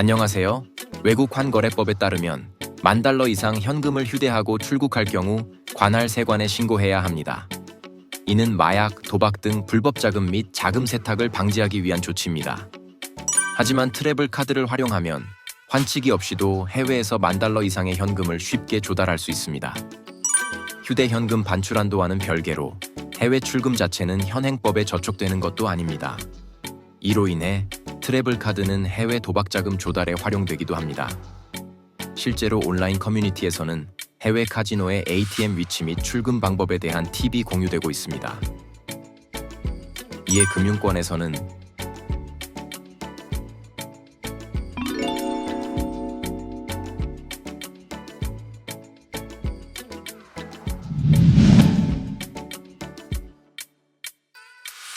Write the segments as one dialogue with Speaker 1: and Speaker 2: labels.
Speaker 1: 안녕하세요. 외국 환거래법에 따르면 만 달러 이상 현금을 휴대하고 출국할 경우 관할 세관에 신고해야 합니다. 이는 마약, 도박 등 불법 자금 및 자금 세탁을 방지하기 위한 조치입니다. 하지만 트래블 카드를 활용하면 환치기 없이도 해외에서 만 달러 이상의 현금을 쉽게 조달할 수 있습니다. 휴대 현금 반출 한도와는 별개로 해외 출금 자체는 현행법에 저촉되는 것도 아닙니다. 이로 인해 트래블 카드는 해외 도박 자금 조달에 활용되기도 합니다. 실제로 온라인 커뮤니티에서는 해외 카지노의 ATM 위치 및 출금 방법에 대한 팁이 공유되고 있습니다. 이에 금융권에서는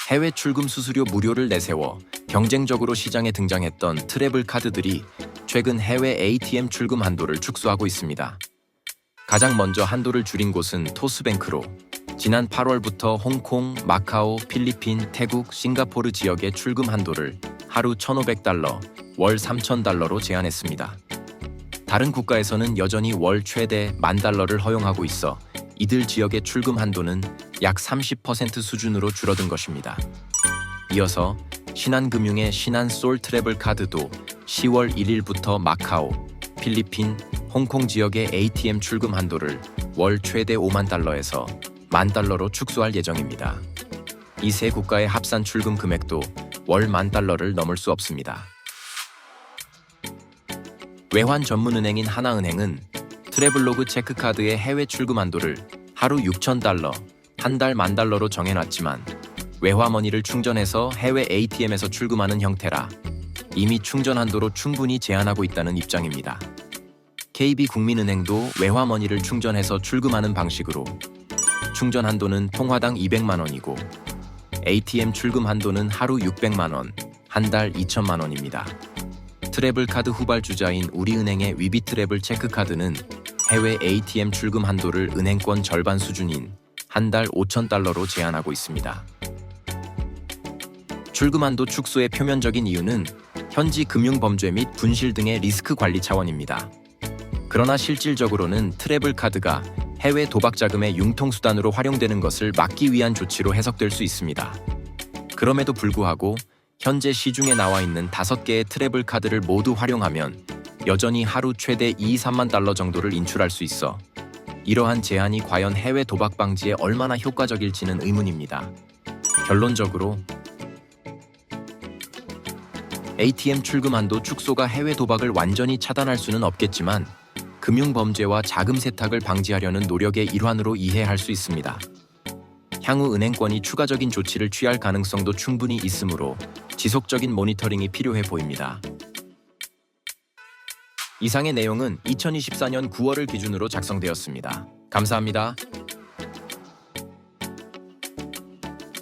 Speaker 1: 해외 출금 수수료 무료를 내세워 경쟁적으로 시장에 등장했던 트래블 카드들이 최근 해외 ATM 출금 한도를 축소하고 있습니다. 가장 먼저 한도를 줄인 곳은 토스뱅크로 지난 8월부터 홍콩, 마카오, 필리핀, 태국, 싱가포르 지역의 출금 한도를 하루 1,500달러, 월 3,000달러로 제한했습니다. 다른 국가에서는 여전히 월 최대 만 달러를 허용하고 있어 이들 지역의 출금 한도는 약 30% 수준으로 줄어든 것입니다. 이어서 신한금융의 신한 솔 트래블 카드도 10월 1일부터 마카오, 필리핀, 홍콩 지역의 ATM 출금 한도를 월 최대 5만 달러에서 만 달러로 축소할 예정입니다. 이 세 국가의 합산 출금 금액도 월 만 달러를 넘을 수 없습니다. 외환 전문은행인 하나은행은 트래블로그 체크카드의 해외 출금 한도를 하루 6,000달러, 한 달 만 달러로 정해놨지만 외화머니를 충전해서 해외 ATM에서 출금하는 형태라 이미 충전 한도로 충분히 제한하고 있다는 입장입니다. KB국민은행도 외화머니를 충전해서 출금하는 방식으로 충전 한도는 통화당 200만 원이고 ATM 출금 한도는 하루 600만 원, 한 달 2천만 원입니다. 트래블 카드 후발 주자인 우리은행의 위비 트래블 체크 카드는 해외 ATM 출금 한도를 은행권 절반 수준인 한 달 5천 달러로 제한하고 있습니다. 출금 한도 축소의 표면적인 이유는 현지 금융 범죄 및 분실 등의 리스크 관리 차원입니다. 그러나 실질적으로는 트래블 카드가 해외 도박 자금의 융통 수단으로 활용되는 것을 막기 위한 조치로 해석될 수 있습니다. 그럼에도 불구하고 현재 시중에 나와 있는 다섯 개의 트래블 카드를 모두 활용하면 여전히 하루 최대 2, 3만 달러 정도를 인출할 수 있어 이러한 제한이 과연 해외 도박 방지에 얼마나 효과적일지는 의문입니다. 결론적으로 ATM 출금 한도 축소가 해외 도박을 완전히 차단할 수는 없겠지만 금융 범죄와 자금 세탁을 방지하려는 노력의 일환으로 이해할 수 있습니다. 향후 은행권이 추가적인 조치를 취할 가능성도 충분히 있으므로 지속적인 모니터링이 필요해 보입니다. 이상의 내용은 2024년 9월을 기준으로 작성되었습니다. 감사합니다.